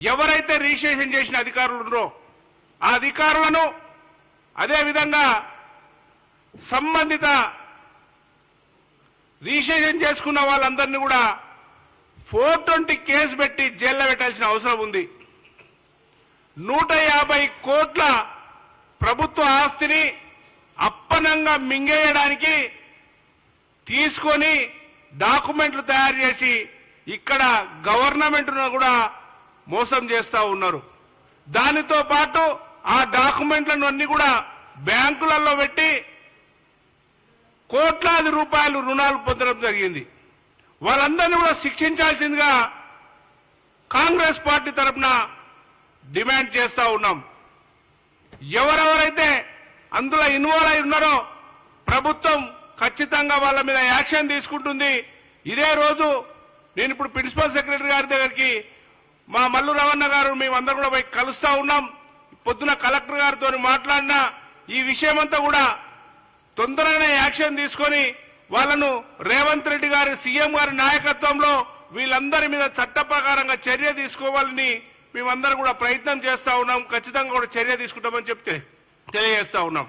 ఎవరైతే రిజిస్ట్రేషన్ చేసిన అధికారులు ఉన్నారో ఆ అధికారులను అదేవిధంగా సంబంధిత రిజిస్ట్రేషన్ చేసుకున్న వాళ్ళందరినీ కూడా ఫోర్ ట్వంటీ కేసు పెట్టి జైల్లో పెట్టాల్సిన అవసరం ఉంది. నూట యాభై కోట్ల ప్రభుత్వ ఆస్తిని అప్పనంగా మింగేయడానికి తీసుకొని డాక్యుమెంట్లు తయారు చేసి ఇక్కడ గవర్నమెంట్ను కూడా మోసం చేస్తూ ఉన్నారు. దానితో పాటు ఆ డాక్యుమెంట్లను అన్ని కూడా బ్యాంకులలో పెట్టి కోట్లాది రూపాయలు రుణాలు పొందడం జరిగింది. వారందరినీ కూడా శిక్షించాల్సిందిగా కాంగ్రెస్ పార్టీ తరఫున డిమాండ్ చేస్తూ ఉన్నాం. ఎవరెవరైతే అందులో ఇన్వాల్వ్ అయి ఉన్నారో ప్రభుత్వం ఖచ్చితంగా వాళ్ళ మీద యాక్షన్ తీసుకుంటుంది. ఇదే రోజు నేను ఇప్పుడు ప్రిన్సిపల్ సెక్రటరీ గారి గారు మేమందరం కూడా పోయి కలుస్తా ఉన్నాం. పొద్దున కలెక్టర్ గారితో మాట్లాడినా ఈ విషయం అంతా కూడా తొందరగానే యాక్షన్ తీసుకొని వాళ్ళను రేవంత్ రెడ్డి గారి సీఎం గారి నాయకత్వంలో వీళ్ళందరి మీద చట్ట ప్రకారంగా చర్య తీసుకోవాలని మేమందరం కూడా ప్రయత్నం చేస్తా ఉన్నాం. ఖచ్చితంగా కూడా చర్య తీసుకుంటామని చెప్తే తెలియజేస్తా ఉన్నాం.